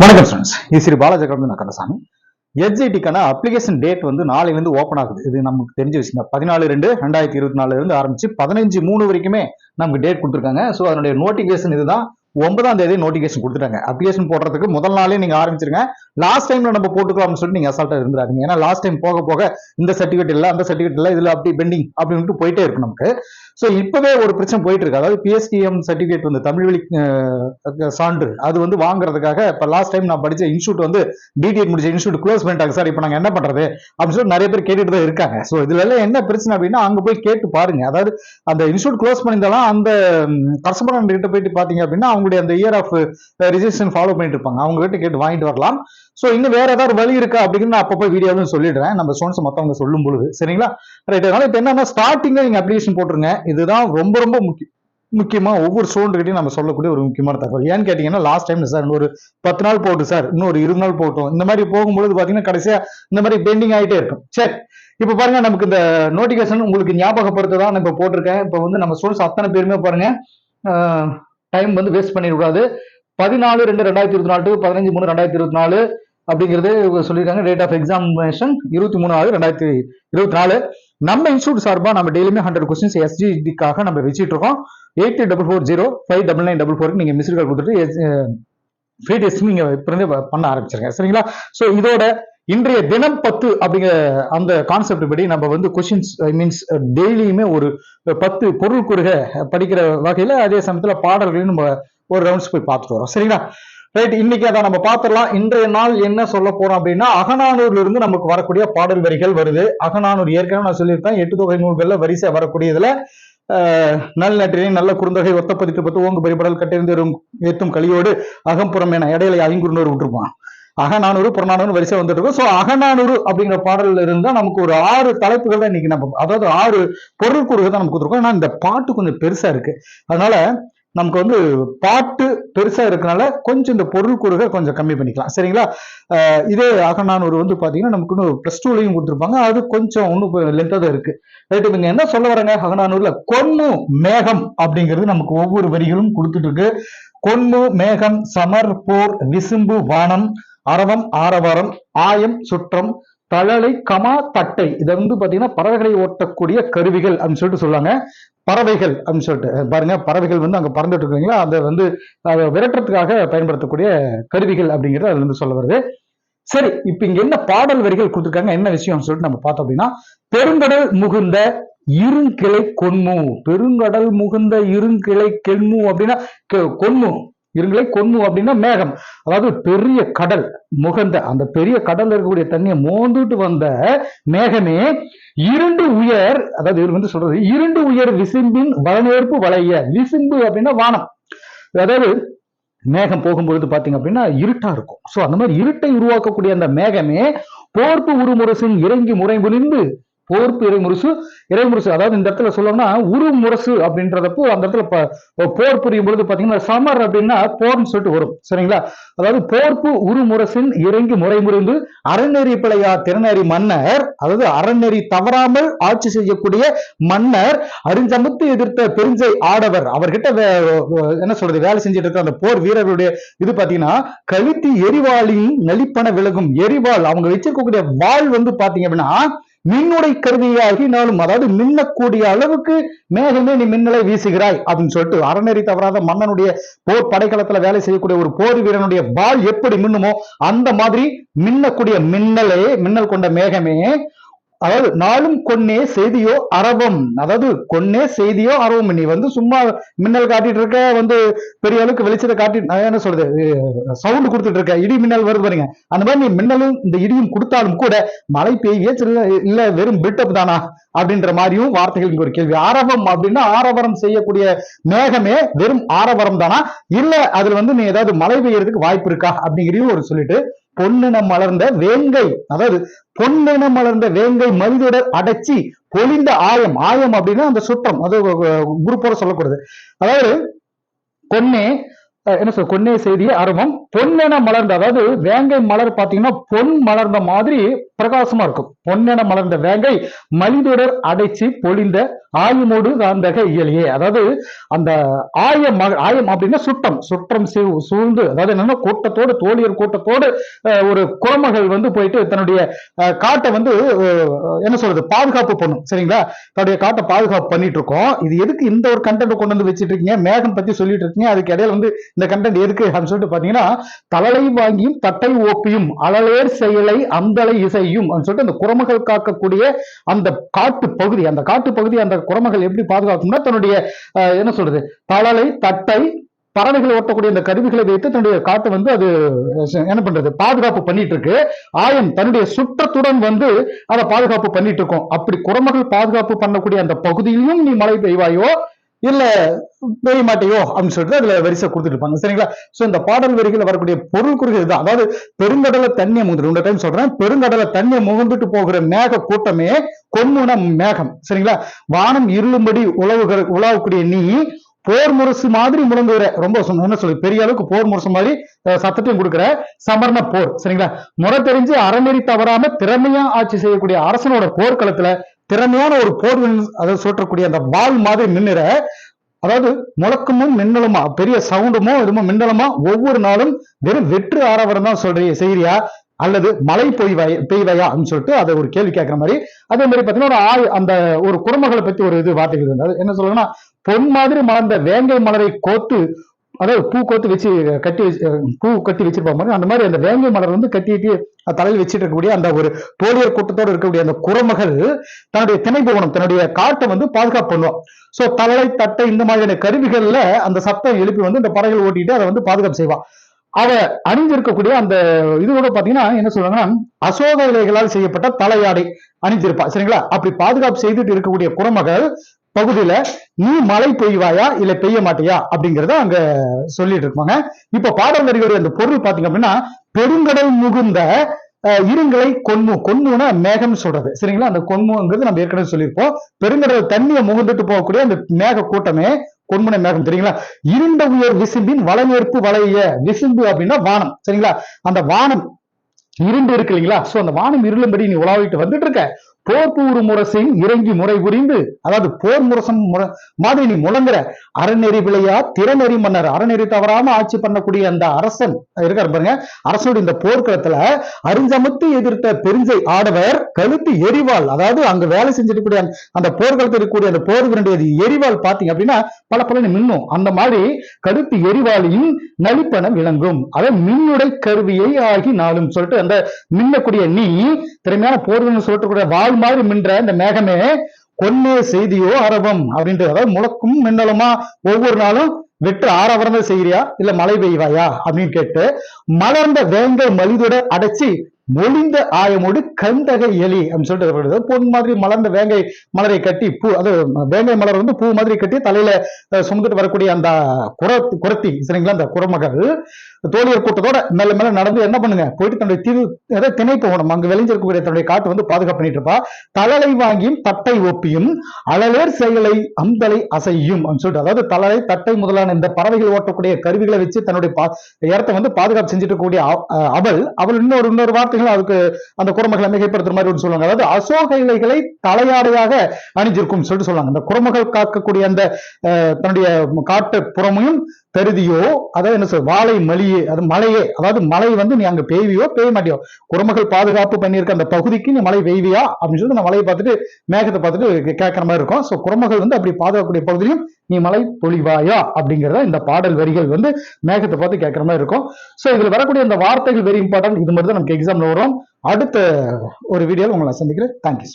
வணக்கம் ஸ்டூடெண்ட்ஸ் இது ஸ்ரீ பாலாஜகரம் நான் கந்தசாமி எஸ்ஐடிக்கான அப்ளிகேஷன் டேட் வந்து நாளையிலேருந்து ஓப்பன் ஆகுது. இது நமக்கு தெரிஞ்ச விஷயம் தான். பதினாலு ரெண்டு ரெண்டாயிரத்தி இருபத்தி நாலுல இருந்து ஆரம்பிச்சு பதினஞ்சு மூணு வரைக்குமே நமக்கு டேட் கொடுத்துருக்காங்க. ஸோ அதனுடைய நோட்டிஃபிகேஷன் இதுதான். ஒன்பதாம் தேதி நோட்டிஃபிகேஷன் கொடுத்துட்டாங்க. அப்ளிகேஷன் போடுறதுக்கு முதல் நாளே நீங்க ஆரம்பிச்சிருங்க. லாஸ்ட் டைம்ல நம்ம போட்டுக்கலாம்னு சொல்லிட்டு நீங்க அசால்ட்டா இருந்துறாங்க ஏன்னா லாஸ்ட் டைம் போக போக இந்த சர்டிஃபிகேட் இல்ல அந்த சர்டிஃபிகேட் இல்ல இதுல அப்படி பெண்டிங் அப்படின்ட்டு போயிட்டே இருக்கு நமக்கு. ஸோ இப்பவே ஒரு பிரச்சனை போயிட்டு இருக்கு. அதாவது பிஎஸ்டிஎம் சர்டிஃபிகேட் வந்து தமிழ் வழி சான்று அது வந்து வாங்குறதுக்காக இப்ப லாஸ்ட் டைம் நான் படிச்ச இன்ஸ்டியூட் வந்து டிடிஎட் முடிச்ச இன்ஸ்டியூட் க்ளோஸ் பண்ணிட்டாங்க. சார் இப்போ நாங்க என்ன பண்றது? அப்படின்னு சொல்லி நிறைய பேர் கேட்டுட்டு தான் இருக்காங்க. ஸோ இதுல எல்லாம் என்ன பிரச்சனை அப்படின்னா அங்க போய் கேட்டு பாருங்க. அதாவது அந்த இன்ஸ்டியூட் க்ளோஸ் பண்ணியிருந்தாலும் அந்த கஸ்டமர் கிட்ட போயிட்டு பாத்தீங்க அப்படின்னா அவங்களுடைய அந்த இயர் ஆஃப் ரிஜிஸ்ட்ரேஷன் ஃபாலோ பண்ணிட்டு இருப்பாங்க. அவங்க கிட்ட கேட்டு வாங்கிட்டு வரலாம். ஸோ இன்னும் வேற ஏதாவது வழி இருக்கா அப்படின்னு நான் அப்பப்போ வீடியோவில் சொல்லிடுறேன். நம்ம ஸ்டோன்ஸ் மற்றவங்க சொல்லும் பொழுது. சரிங்களா? ரைட் அதனால இப்போ என்னன்னா ஸ்டார்டிங்ல நீங்க அப்ளிகேஷன் போட்டுருங்க. இதுதான் ரொம்ப ரொம்ப முக்கியம். முக்கியமாக ஒவ்வொரு ஸ்டூடெண்ட்கிட்டையும் நம்ம சொல்லக்கூடிய ஒரு முக்கியமான தகவல். ஏன்னு கேட்டிங்கன்னா லாஸ்ட் டைம் சார் இன்னொரு பத்து நாள் போட்டு சார் இன்னொரு இருபது நாள் போட்டோம். இந்த மாதிரி போகும்பொழுது பார்த்தீங்கன்னா கடைசியாக இந்த மாதிரி பெண்டிங் ஆகிட்டே இருக்கும். சரி. இப்போ பாருங்க நமக்கு இந்த நோட்டிஃபிகேஷன் உங்களுக்கு ஞாபகப்படுத்த தான் நான் இப்போ போட்டிருக்கேன். இப்போ வந்து நம்ம ஸ்டூடெண்ட்ஸ் அத்தனை பேருமே பாருங்க டைம் வந்து வேஸ்ட் பண்ணிடக்கூடாது. பதினாலு ரெண்டு ரெண்டாயிரத்தி இருபத்தி நாலு டு பதினஞ்சு மூணு ரெண்டாயிரத்தி இருபத்தி நாலு அப்படிங்கிறது சொல்லியிருக்காங்க. டேட் ஆஃப் எக்ஸாமினேஷன் இருபத்தி மூணு ஆறு ரெண்டாயிரத்தி இருபத்தி நாலு. நம்ம இன்ஸ்டியூட் சார்பாக நம்ம டெய்லியுமே ஹண்ட்ரட் கொஸ்டின்ஸ் எஸ்ஜிடிக்காக நம்ம வச்சுட்டு இருக்கோம். Eight double four zero five double nine double ஃபோருக்கு நீங்கள் மிஸ்டு கால் கொடுத்துட்டு ஃப்ரீ டெஸ்ட் நீங்கள் இப்போ பண்ண ஆரம்பிச்சிருங்க. சரிங்களா? ஸோ இதோட இன்றைய தினம் பத்து அப்படிங்கிற அந்த கான்செப்ட் படி நம்ம வந்து கொஷின்ஸ் ஐ மீன்ஸ் டெய்லியுமே ஒரு பத்து பொருள் குறுக படிக்கிற வகையில் அதே சமயத்தில் பாடல்களையும் நம்ம ஒரு ரவுண்ட்ஸ் போய் பார்த்துட்டு வரோம். சரிங்களா? ரைட் இன்னைக்கு அதை நம்ம பார்த்துடலாம். இன்றைய நாள் என்ன சொல்ல போறோம் அப்படின்னா அகநானூர்ல இருந்து நமக்கு வரக்கூடிய பாடல் வரிகள் வருது. அகநானூர் ஏற்கனவே நான் சொல்லியிருப்பேன் எட்டு தொகை நூல்கள்ல வரிசை வரக்கூடியதுல ஆஹ், நல் நற்றினை நல்ல குறுந்தொகை ஒத்த பதிட்டு பத்து ஓங்கு பரிபடல் கட்டிருந்து ஏத்தும் கலியோடு அகம்புறம் என இடையில ஐங்குறுநூறு விட்டுருப்பான். அகநானூறு புறநானூறு வரிசை வந்துட்டு இருக்கும் ஸோ அகநானூறு அப்படிங்கிற பாடல்ல இருந்தா நமக்கு ஒரு ஆறு தலைப்புகள் தான் இன்னைக்கு நம்ம அதாவது ஆறு பொருள் கூறுகள் தான் நமக்கு கொடுத்துருக்கோம். ஏன்னா இந்த பாட்டு கொஞ்சம் பெருசா இருக்கு. அதனால நமக்கு வந்து பாட்டு பெருசா இருக்கனால கொஞ்சம் இந்த பொருள் கூறுகள் கொஞ்சம் கம்மி பண்ணிக்கலாம். சரிங்களா? இதே அகநானூறு வந்து பாத்தீங்கன்னா நமக்கு இன்னும் ப்ளஸ் டூலையும் கொடுத்துருப்பாங்க. அது கொஞ்சம் இன்னும் லென்த்தாக தான் இருக்கு. ரைட் இவங்க என்ன சொல்ல வராங்க அகநானூரில் கொன்னு மேகம் அப்படிங்கிறது நமக்கு ஒவ்வொரு வரிகளும் கொடுத்துட்டு இருக்கு. கொன்னு மேகம் சமர் போர் விசும்பு வானம் அரவம் ஆரவாரம் ஆயம் சுற்றம் தழலை கமா தட்டை. இதை வந்து பாத்தீங்கன்னா பறவைகளை ஓட்டக்கூடிய கருவிகள் அப்படின்னு சொல்லிட்டு சொல்லுவாங்க. பறவைகள் அப்படின்னு சொல்லிட்டு. பாருங்க பறவைகள் வந்து அங்க பறந்துட்டு இருக்கீங்களா அதை வந்து அதை விரட்டுறதுக்காக பயன்படுத்தக்கூடிய கருவிகள் அப்படிங்கிறது அதுல இருந்து சொல்ல வருது. சரி இப்ப இங்க என்ன பாடல் வரிகள் கொடுத்துருக்காங்க? என்ன விஷயம் சொல்லிட்டு நம்ம பார்த்தோம் அப்படின்னா பெருங்கடல் முகுந்த இருங்கிளை கொன்மு. பெருங்கடல் முகுந்த இருங்கிளை கெண்மு அப்படின்னா கெ- கொன்மு. இருங்களை கொன்மு அப்படின்னா மேகம். அதாவது பெரிய கடல் முகந்த அந்த பெரிய கடல்ல இருக்கக்கூடிய தண்ணியை மோந்துட்டு வந்த மேகமே இருண்டு உயர் அதாவது இவர் வந்து சொல்றது இருண்டு உயர் விசும்பின் வளநேர்ப்பு வளைய. விசும்பு அப்படின்னா வானம். அதாவது மேகம் போகும்பொழுது பாத்தீங்க அப்படின்னா இருட்டா இருக்கும். சோ அந்த மாதிரி இருட்டை உருவாக்கக்கூடிய அந்த மேகமே போர்ப்பு உருமுரசின் இறங்கி முறை புரிந்து போர்ப்பு இறைமுரசு இறைமுரசு அதாவது இந்த இடத்துல சொல்லணும்னா உருமுரசு அப்படின்றதப்போ அந்த இடத்துல போர் புரியும் பொழுது பாத்தீங்கன்னா சமர் அப்படின்னா போர்னு சொல்லிட்டு வரும். சரிங்களா? அதாவது போர்ப்பு உருமுரசின் இறங்கி முறை முறிந்து அறநெறி பிழையா திறநெறி மன்னர் அதாவது அறநெறி தவறாமல் ஆட்சி செய்யக்கூடிய மன்னர் அரிஞ்சமுத்து எதிர்த்த பெருஞ்சை ஆடவர். அவர்கிட்ட வே- என்ன சொல்றது? வேலை செஞ்சுட்டு இருக்க அந்த போர் வீரர்களுடைய இது பாத்தீங்கன்னா கழுத்தி எரிவாளின் நலிப்பன விலகும். எரிவாள் அவங்க வச்சிருக்கக்கூடிய வாள் வந்து பாத்தீங்க அப்படின்னா மின்னுடை கருவியாகினாலும் அதாவது மின்னக்கூடிய அளவுக்கு மேகமே நீ மின்னலை வீசுகிறாய் அப்படின்னு சொல்லிட்டு அறநெறி தவறாத மன்னனுடைய போர் படைக்களத்துல வேலை செய்யக்கூடிய ஒரு போர் வீரனுடைய வாள் எப்படி மின்னுமோ அந்த மாதிரி மின்னக்கூடிய மின்னலே மின்னல் கொண்ட மேகமே அதாவது நாளும் கொன்னே செய்தியோ அரவம். அதாவது கொன்னே செய்தியோ அரவம். நீ வந்து சும்மா மின்னல் காட்டிட்டு இருக்க வந்து பெரிய அளவுக்கு வெளிச்சத்தை காட்டி நான் என்ன சொல்றது சவுண்ட் கொடுத்துட்டு இருக்க இடி மின்னல் வருது பாருங்க. அந்த மாதிரி நீ மின்னலும் இந்த இடியும் கொடுத்தாலும் கூட மழை பெய்ய சில இல்ல வெறும் பில்டப் தானா அப்படின்ற மாதிரியும் வார்த்தைகள் இங்க ஒரு கேள்வி. ஆரவம் அப்படின்னா ஆரவரம் செய்யக்கூடிய மேகமே வெறும் ஆரவரம் தானா? இல்ல அதுல வந்து நீ ஏதாவது மழை பெய்யறதுக்கு வாய்ப்பு இருக்கா? அப்படிங்கிறதையும் ஒரு சொல்லிட்டு பொன்னினம் மலர்ந்த வேங்கை அதாவது பொன்னினம் மலர்ந்த வேங்கை மனிதர் அடைச்சி பொழிந்த ஆயம். ஆயம் அப்படின்னா அந்த சுற்றம் அது குரூப்போட சொல்லக்கூடாது அதாவது பொன்னே என்ன சொல் கொன்னே செய்திய அரவம் பொன்னென மலர்ந்த அதாவது வேங்கை மலர் பாத்தீங்கன்னா பொன் மலர்ந்த மாதிரி பிரகாசமா இருக்கும். பொன்னென மலர்ந்த வேங்கை மலிதொடர் அடைச்சி பொழிந்த ஆயுமோடு காந்தக இயலியே. அதாவது அந்த ஆயம் ஆயம் அப்படின்னா சுட்டம் சுற்றம் சூழ்ந்து அதாவது என்னன்னா கூட்டத்தோடு தோழியர் கூட்டத்தோடு ஒரு குரமகள் வந்து போயிட்டு தன்னுடைய அஹ், காட்டை வந்து என்ன சொல்றது பாதுகாப்பு பண்ணும். சரிங்களா? தன்னுடைய காட்டை பாதுகாப்பு பண்ணிட்டு இருக்கோம். இது எதுக்கு இந்த ஒரு கண்டென்ட் கொண்டு வந்து வச்சிட்டு இருக்கீங்க? மேகம் பத்தி சொல்லிட்டு இருக்கீங்க. அதுக்கு இடையில வந்து இந்த கண்டென்ட் எதுக்கு அப்படின்னு சொல்லிட்டு பாத்தீங்கன்னா தலலை வாங்கியும் தட்டை ஓப்பியும் அழலேர் செயலை அந்தலை இசையும் அப்படின்னு சொல்லிட்டு அந்த குரமகள் காக்கக்கூடிய அந்த காட்டு பகுதி அந்த காட்டு பகுதி அந்த குரமகள் எப்படி பாதுகாக்கும்னா தன்னுடைய என்ன சொல்றது தலலை தட்டை பறவைகள் ஓட்டக்கூடிய அந்த கருவிகளை வைத்து தன்னுடைய காட்டை வந்து அது என்ன பண்றது பாதுகாப்பு பண்ணிட்டு இருக்கு ஆயம் தன்னுடைய சுற்றத்துடன் வந்து அதை பாதுகாப்பு பண்ணிட்டு இருக்கோம் அப்படி குரமகள் பாதுகாப்பு பண்ணக்கூடிய அந்த பகுதியிலும் நீ மழை பெய்வாயோ இல்ல பெய்ய மாட்டையோ? அப்படின்னு சொல்லிட்டு அதுல வரிசை கொடுத்துட்டு இருப்பாங்க சரிங்களா? சோ இந்த பாடல் வரிகள் வரக்கூடிய பொருள் குறிகள் தான் அதாவது பெருங்கடல தண்ணியை முகுந்து ரெண்டு டைம் சொல்றேன். பெருங்கடல தண்ணியை முகந்துட்டு போகிற மேக கூட்டமே கொன்னுன மேகம். சரிங்களா? வானம் இருளும்படி உழவுகிற உலாவக்கூடிய நீ போர் முரசு மாதிரி முழங்குகிற. ரொம்ப என்ன சொல்லு பெரிய அளவுக்கு போர் முரசு மாதிரி சத்தத்தையும் கொடுக்குற சமரண போர். சரிங்களா? முறை தெரிஞ்சு அறநெறி தவறாம திறமையா ஆட்சி செய்யக்கூடிய அரசனோட போர்க்களத்துல திறமையான ஒரு போர்வின் அதை சுற்றக்கூடிய அந்த பால் மாதிரி மின்னுற அதாவது முழக்கமும் மின்னலுமா பெரிய சவுண்டுமோ எதுமோ மின்னலுமா ஒவ்வொரு நாளும் வெறும் வெற்று ஆரவரம் தான் சொல்றிய செய்கிறியா அல்லது மழை பொய்வாய் பெய்வையா அப்படின்னு சொல்லிட்டு அதை ஒரு கேள்வி கேட்கிற மாதிரி. அதே மாதிரி பார்த்தீங்கன்னா ஒரு ஆய் அந்த ஒரு குடும்பங்களை பத்தி ஒரு இது வார்த்தைகள் இருந்தது என்ன சொல்லணும்னா பொன் மாதிரி மலர்ந்த வேங்கை மலரை கோத்து அதாவது பூ கோத்து வச்சு கட்டி பூ கட்டி வச்சிருப்பா மாதிரி அந்த மாதிரி அந்த வேங்கை மலர் வந்து கட்டிட்டு தலையில் வச்சுட்டு இருக்கக்கூடிய அந்த ஒரு தோழியர் கூட்டத்தோடு இருக்கக்கூடிய அந்த குரமகள் தன்னுடைய திணைபவனம் தன்னுடைய காட்டை வந்து பாதுகாப்பு பண்ணுவான் சோ தலை தட்டை இந்த மாதிரியான கருவிகள்ல அந்த சத்தம் எழுப்பி வந்து இந்த பறவைகள் ஓட்டிட்டு அதை வந்து பாதுகாப்பு செய்வான் அவ அணிந்திருக்கக்கூடிய அந்த இது கூட பாத்தீங்கன்னா என்ன சொல்றாங்கன்னா அசோக இலைகளால் செய்யப்பட்ட தலையாடை அணிந்திருப்பா. சரிங்களா? அப்படி பாதுகாப்பு செய்துட்டு இருக்கக்கூடிய குரமகள் பகுதியில நீ மழை பெய்வாயா இல்ல பெய்ய மாட்டியா அப்படிங்கறத அங்க சொல்லிட்டு இருப்பாங்க. இப்ப பாடல் வரிகளுடைய அந்த பொருள் பாத்தீங்க அப்படின்னா பெருங்கடல் முகுந்த இருங்களை கொன்மு கொன்முனா மேகம் சொல்றது. சரிங்களா? அந்த கொன்முங்கிறது நம்ம ஏற்கனவே சொல்லியிருப்போம். பெருங்கடல் தண்ணியை முகந்துட்டு போகக்கூடிய அந்த மேக கூட்டமே கொன்முனை மேகம். தெரியுங்களா இருண்ட உயர் விசும்பின் வளநேர்ப்பு வளைய விசும்பு அப்படின்னா வானம். சரிங்களா? அந்த வானம் இருண்டு இருக்கு இல்லைங்களா? சோ அந்த வானம் இருளும்படி நீ உலாவிட்டு வந்துட்டு இருக்க. போர் கூறு முரசையும் இறங்கி முறை புரிந்து அதாவது போர் முரசம் மாதிரி நீ முழங்குற. அறநெறி விளையா திறநெறி மன்னர். அறநெறி தவறாம ஆட்சி பண்ணக்கூடிய அந்த அரசன் இருக்கார் பாருங்க அரசனுடைய இந்த போர்க்களத்துல அருஞ்சமத்து எதிர்த்த பெருஞ்சை ஆடவர் கழுத்து எரிவாள். அதாவது அங்க வேலை செஞ்சுட்டு கூடிய அந்த- போர்க்களத்தில் இருக்கக்கூடிய அந்த போர் வீரனுடைய எரிவாள் பாத்தீங்க அப்படின்னா பல பல மின்னும். அந்த மாதிரி கழுத்து எரிவாளின் நலிப்பன விளங்கும். அதை மின்னுடை கருவியை ஆகி நாளும் சொல்லிட்டு அந்த மின்னக்கூடிய நீ திறமையான போர்வன் சொல்லக்கூடிய வாள் மாதிரி மின்ற இந்த மேகமே கொன்னே செய்தியோ அரவம் அப்படின்றது. அதாவது முழக்கும் மின்னலுமா ஒவ்வொரு நாளும் வெற்று ஆரவரம் செய்கிறியா இல்ல மழை பெய்வாயா? அப்படின்னு கேட்டு மலர்ந்த வேங்கை மலிதோட அடைச்சி மொழிந்த ஆயமோடு கந்தக எலி அப்படின்னு சொல்லிட்டு பொன் மாதிரி மலர்ந்த வேங்கை மலரை கட்டி பூ அது வேங்கை மலர் வந்து பூ மாதிரி கட்டி தலையில சுமந்துட்டு வரக்கூடிய அந்த குர குரத்தி சரிங்களா அந்த குரமகள் தோழியர் கூட்டத்தோட மெல்ல மெல்ல நடந்து என்ன பண்ணுங்க? போயிட்டு தன்னுடைய திரு அதாவது திணை போகணும் அங்க விளைஞ்சிருக்கக்கூடிய தன்னுடைய காட்டு வந்து பாதுகாப்பு பண்ணிட்டு இருப்பா. தலலை வாங்கியும் தட்டை ஒப்பியும் அழலேர் செயலை அம்பலை அசையும் அப்படின்னு சொல்லிட்டு அதாவது தலலை தட்டை முதலான இந்த பறவைகள் ஓட்டக்கூடிய கருவிகளை வச்சு தன்னுடைய பா- இடத்தை வந்து பாதுகாப்பு செஞ்சுட்டு இருக்கக்கூடிய அவள் அவள் இன்னொரு இன்னொரு வார்த்தைகள் அதுக்கு அந்த குரமகளை மிகைப்படுத்துற மாதிரி ஒன்று சொல்லுவாங்க. அதாவது அசோக இலைகளை தலையாடையாக அணிஞ்சிருக்கும் சொல்லிட்டு சொல்லுவாங்க அந்த குரமகள் காக்கக்கூடிய அந்த தன்னுடைய காட்டு புறமையும் பெருதியோ அதாவது என்ன சொல் வாழை மலியே அது மலையே அதாவது மழை வந்து நீ அங்க பெய்வியோ பெய்ய மாட்டியோ. குரமகள் பாதுகாப்பு பண்ணியிருக்க அந்த பகுதிக்கு நீ மழை பெய்வியா அப்படின்னு சொல்லிட்டு அந்த மலையை பார்த்துட்டு மேகத்தை பார்த்துட்டு கேட்கற மாதிரி இருக்கும். சோ குரமகள் வந்து அப்படி பாதுகாக்கக்கூடிய பகுதியிலும் நீ மலை பொழிவாயா? அப்படிங்கறத இந்த பாடல் வரிகள் வந்து மேகத்தை பார்த்து கேட்கற மாதிரி இருக்கும். சோ இதுல வரக்கூடிய அந்த வார்த்தைகள் வெரி இம்பார்ட்டன்ட் இது மட்டும் தான் நமக்கு எக்ஸாம் கொண்டு வரும் அடுத்த ஒரு வீடியோவில் உங்களை சந்திக்கிறேன். தேங்க்யூ